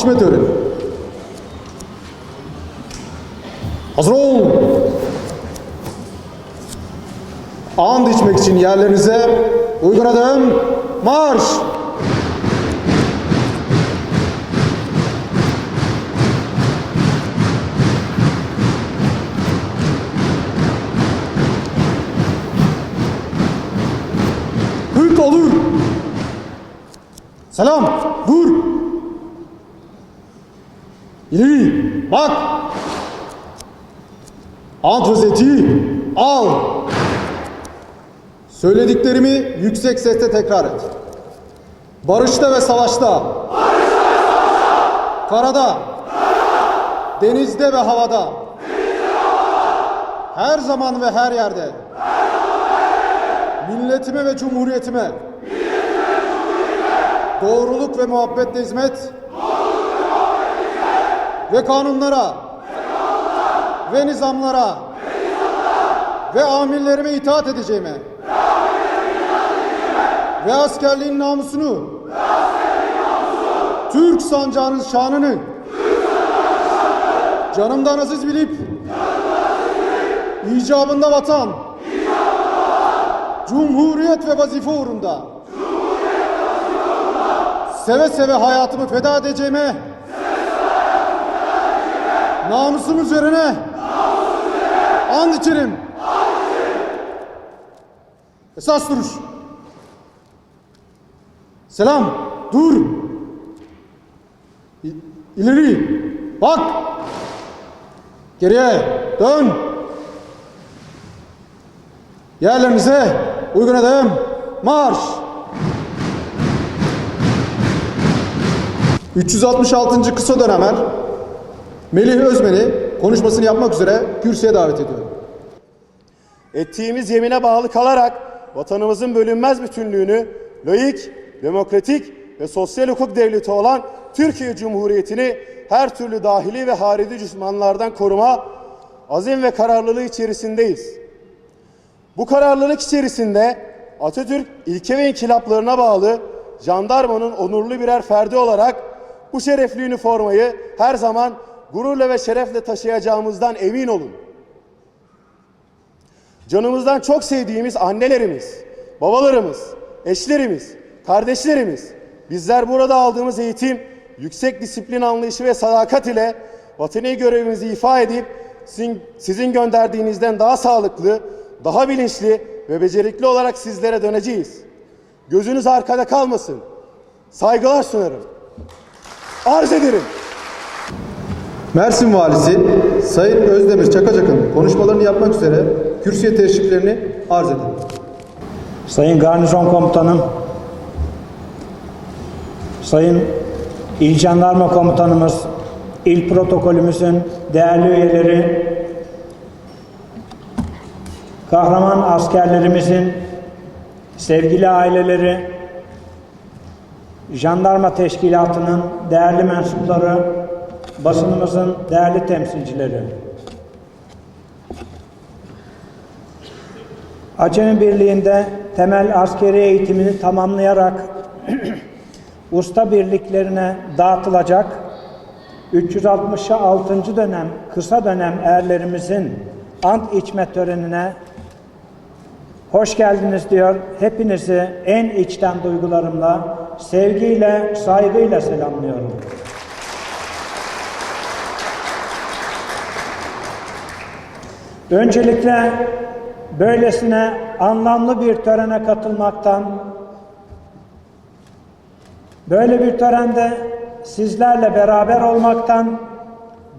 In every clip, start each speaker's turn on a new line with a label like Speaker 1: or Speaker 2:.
Speaker 1: İçme töreni. Hazır ol. And içmek için yerlerinize uygun adım marş. Hırt olur. Selam. Dur. İleri. Bak. Ant vaziyeti al. Söylediklerimi yüksek sesle tekrar et. Barışta ve savaşta. Karada. Denizde ve havada. Her zaman ve her yerde. Milletime ve cumhuriyetime. Doğruluk ve muhabbetle hizmet. Ve kanunlara. Ve nizamlara. Ve amirlerime itaat edeceğime. Ve askerliğin namusunu. Türk sancağının şanını. Canımdan aziz bilip. icabında vatan. Cumhuriyet ve vazife uğrunda. Seve seve hayatımı feda edeceğime. Namusum üzerine. And içerim. Esas duruş. Selam. Dur. İ- İleri. Bak. Geriye. Dön. Yerlerinize uygun adım marş. 366. kısa dönemer Melih Özmen'i konuşmasını yapmak üzere kürsüye davet ediyorum.
Speaker 2: Ettiğimiz yemine bağlı kalarak vatanımızın bölünmez bütünlüğünü layık, demokratik ve sosyal hukuk devleti olan Türkiye Cumhuriyeti'ni her türlü dahili ve harici düşmanlardan koruma azim ve kararlılığı içerisindeyiz. Bu kararlılık içerisinde Atatürk ilke ve inkılaplarına bağlı jandarmanın onurlu birer ferdi olarak bu şerefli üniformayı her zaman gururla ve şerefle taşıyacağımızdan emin olun. Canımızdan çok sevdiğimiz annelerimiz, babalarımız, eşlerimiz, kardeşlerimiz, bizler burada aldığımız eğitim, yüksek disiplin anlayışı ve sadakat ile vatani görevimizi ifa edip sizin, sizin gönderdiğinizden daha sağlıklı, daha bilinçli ve becerikli olarak sizlere döneceğiz. Gözünüz arkada kalmasın. Saygılar sunarım. Arz ederim.
Speaker 1: Mersin Valisi Sayın Özdemir Çakacak'ın konuşmalarını yapmak üzere kürsüye teşriflerini arz edin.
Speaker 3: Sayın Garnizon Komutanım, Sayın İl Jandarma Komutanımız, İl Protokolümüzün değerli üyeleri, kahraman askerlerimizin sevgili aileleri, Jandarma Teşkilatı'nın değerli mensupları, basınımızın değerli temsilcileri. Acemi Birliği'nde temel askeri eğitimini tamamlayarak usta birliklerine dağıtılacak 366. dönem kısa dönem erlerimizin ant içme törenine hoş geldiniz diyor. Hepinizi en içten duygularımla, sevgiyle, saygıyla selamlıyorum. Öncelikle böylesine anlamlı bir törene katılmaktan, böyle bir törende sizlerle beraber olmaktan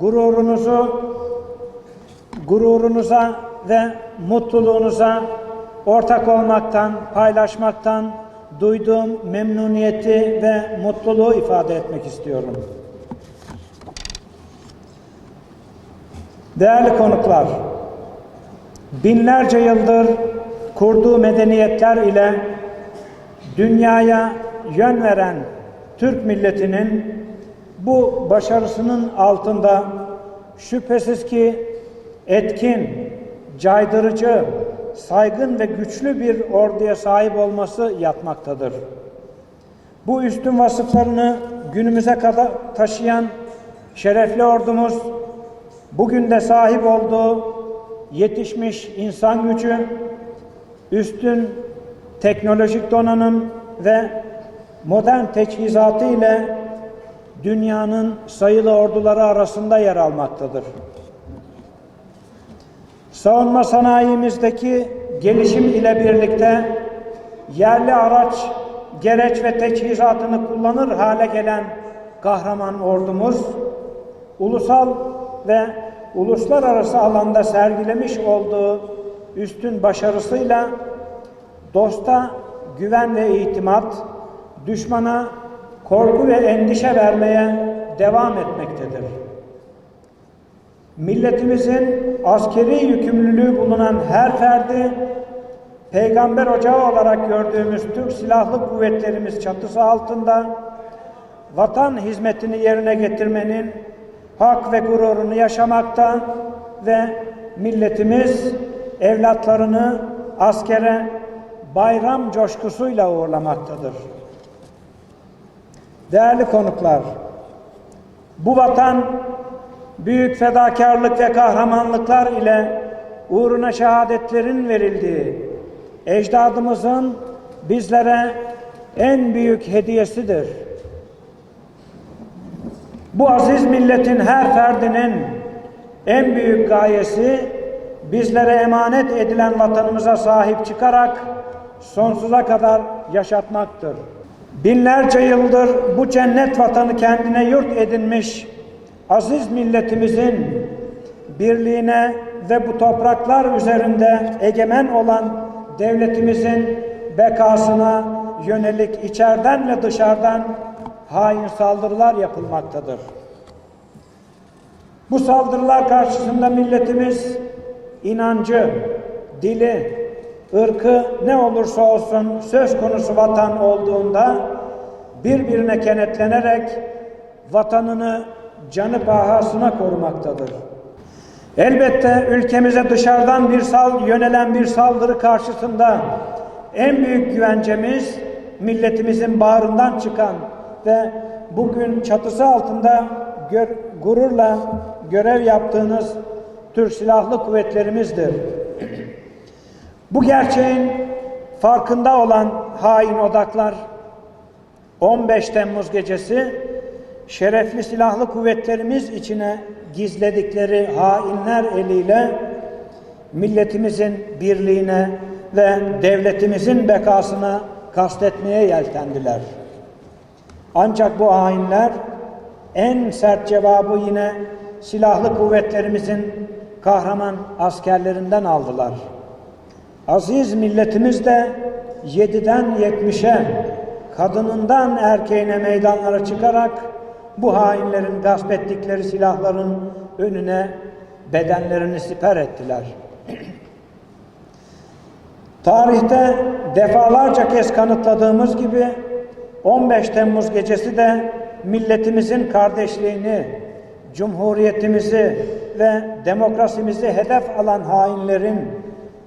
Speaker 3: gururunuzu, gururunuza ve mutluluğunuza ortak olmaktan, paylaşmaktan duyduğum memnuniyeti ve mutluluğu ifade etmek istiyorum. Değerli konuklar, binlerce yıldır kurduğu medeniyetler ile dünyaya yön veren Türk milletinin bu başarısının altında şüphesiz ki etkin, caydırıcı, saygın ve güçlü bir orduya sahip olması yatmaktadır. Bu üstün vasıflarını günümüze kadar taşıyan şerefli ordumuz, bugün de sahip olduğu yetişmiş insan gücü, üstün teknolojik donanım ve modern teçhizatı ile dünyanın sayılı orduları arasında yer almaktadır. Savunma sanayimizdeki gelişim ile birlikte yerli araç, gereç ve teçhizatını kullanır hale gelen kahraman ordumuz, ulusal ve uluslararası alanda sergilemiş olduğu üstün başarısıyla dosta güven ve itimat, düşmana korku ve endişe vermeye devam etmektedir. Milletimizin askeri yükümlülüğü bulunan her ferdi, peygamber ocağı olarak gördüğümüz Türk Silahlı Kuvvetlerimiz çatısı altında vatan hizmetini yerine getirmenin hak ve gururunu yaşamakta ve milletimiz evlatlarını askere bayram coşkusuyla uğurlamaktadır. Değerli konuklar, bu vatan büyük fedakarlık ve kahramanlıklar ile uğruna şehadetlerin verildiği ecdadımızın bizlere en büyük hediyesidir. Bu aziz milletin her ferdinin en büyük gayesi bizlere emanet edilen vatanımıza sahip çıkarak sonsuza kadar yaşatmaktır. Binlerce yıldır bu cennet vatanı kendine yurt edinmiş aziz milletimizin birliğine ve bu topraklar üzerinde egemen olan devletimizin bekasına yönelik içeriden ve dışarıdan hain saldırılar yapılmaktadır. Bu saldırılar karşısında milletimiz inancı, dili, ırkı ne olursa olsun söz konusu vatan olduğunda birbirine kenetlenerek vatanını canı pahasına korumaktadır. Elbette ülkemize dışarıdan bir sal yönelen bir saldırı karşısında en büyük güvencemiz milletimizin bağrından çıkan ve bugün çatısı altında gör, gururla görev yaptığınız Türk Silahlı Kuvvetlerimizdir. Bu gerçeğin farkında olan hain odaklar 15 Temmuz gecesi şerefli silahlı kuvvetlerimiz içine gizledikleri hainler eliyle milletimizin birliğine ve devletimizin bekasına kastetmeye yeltendiler. Ancak bu hainler en sert cevabı yine silahlı kuvvetlerimizin kahraman askerlerinden aldılar. Aziz milletimiz de 7'den 70'e kadınından erkeğine meydanlara çıkarak bu hainlerin gasp ettikleri silahların önüne bedenlerini siper ettiler. Tarihte defalarca kez kanıtladığımız gibi 15 Temmuz gecesi de milletimizin kardeşliğini, cumhuriyetimizi ve demokrasimizi hedef alan hainlerin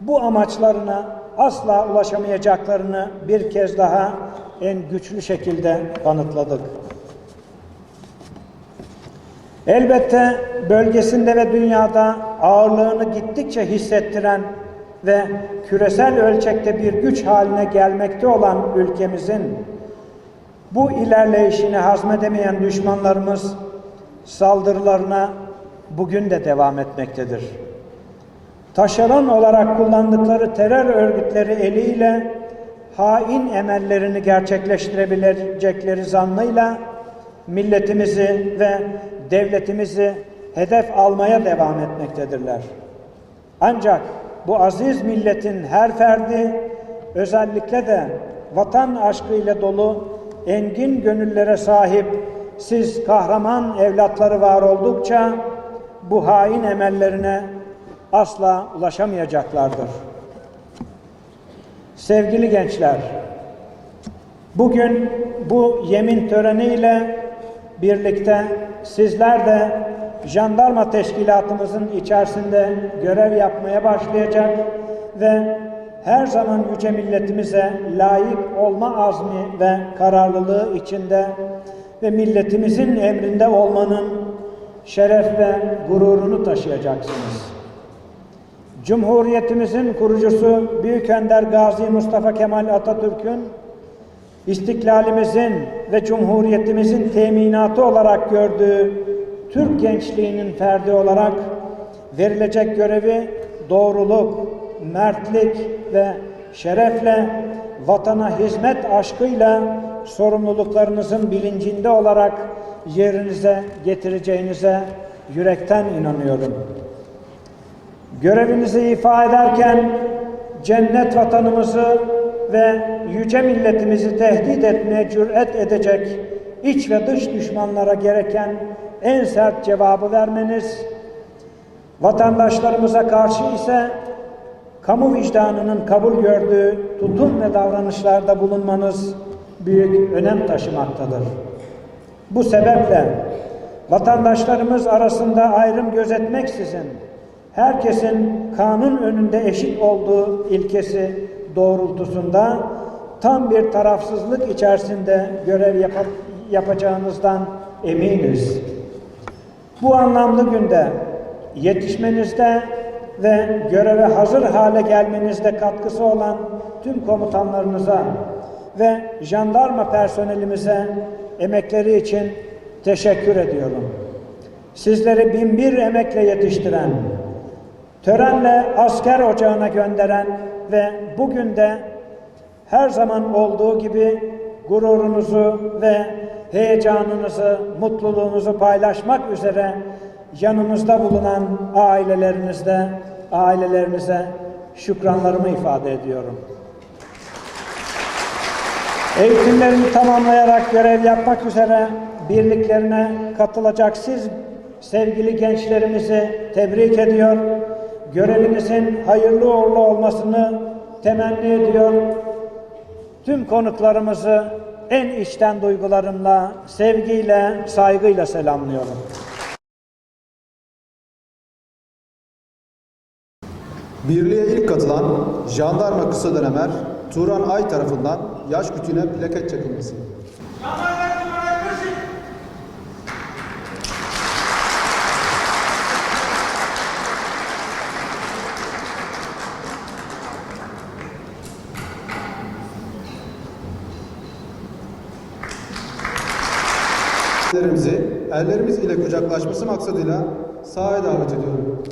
Speaker 3: bu amaçlarına asla ulaşamayacaklarını bir kez daha en güçlü şekilde kanıtladık. Elbette bölgesinde ve dünyada ağırlığını gittikçe hissettiren ve küresel ölçekte bir güç haline gelmekte olan ülkemizin bu ilerleyişini hazmedemeyen düşmanlarımız saldırılarına bugün de devam etmektedir. Taşeron olarak kullandıkları terör örgütleri eliyle hain emellerini gerçekleştirebilecekleri zannıyla milletimizi ve devletimizi hedef almaya devam etmektedirler. Ancak bu aziz milletin her ferdi özellikle de vatan aşkıyla dolu engin gönüllere sahip siz kahraman evlatları var oldukça bu hain emellerine asla ulaşamayacaklardır. Sevgili gençler, bugün bu yemin töreniyle birlikte sizler de jandarma teşkilatımızın içerisinde görev yapmaya başlayacak ve her zaman yüce milletimize layık olma azmi ve kararlılığı içinde ve milletimizin emrinde olmanın şeref ve gururunu taşıyacaksınız. Cumhuriyetimizin kurucusu Büyük Önder Gazi Mustafa Kemal Atatürk'ün istiklalimizin ve cumhuriyetimizin teminatı olarak gördüğü Türk gençliğinin ferdi olarak verilecek görevi doğruluk, mertlik ve şerefle vatana hizmet aşkıyla sorumluluklarınızın bilincinde olarak yerinize getireceğinize yürekten inanıyorum. Görevinizi ifa ederken cennet vatanımızı ve yüce milletimizi tehdit etmeye cüret edecek iç ve dış düşmanlara gereken en sert cevabı vermeniz, vatandaşlarımıza karşı ise kamu vicdanının kabul gördüğü tutum ve davranışlarda bulunmanız büyük önem taşımaktadır. Bu sebeple vatandaşlarımız arasında ayrım gözetmeksizin herkesin kanun önünde eşit olduğu ilkesi doğrultusunda tam bir tarafsızlık içerisinde görev yapa- yapacağınızdan eminiz. Bu anlamlı günde yetişmenizde ve göreve hazır hale gelmenizde katkısı olan tüm komutanlarınıza ve jandarma personelimize emekleri için teşekkür ediyorum. Sizleri binbir emekle yetiştiren, törenle asker ocağına gönderen ve bugün de her zaman olduğu gibi gururunuzu ve heyecanınızı, mutluluğunuzu paylaşmak üzere yanımızda bulunan ailelerinizde, ailelerinize şükranlarımı ifade ediyorum. Eğitimlerini tamamlayarak görev yapmak üzere birliklerine katılacak siz sevgili gençlerimizi tebrik ediyor. Görevinizin hayırlı uğurlu olmasını temenni ediyor. Tüm konuklarımızı en içten duygularımla, sevgiyle, saygıyla selamlıyorum.
Speaker 1: Birliğe ilk katılan jandarma kısa dönemer Turan Ay tarafından yaş kütüğüne plaket çakılması. Ellerimizi ellerimiz ile kucaklaşması maksadıyla sahaya davet ediyorum.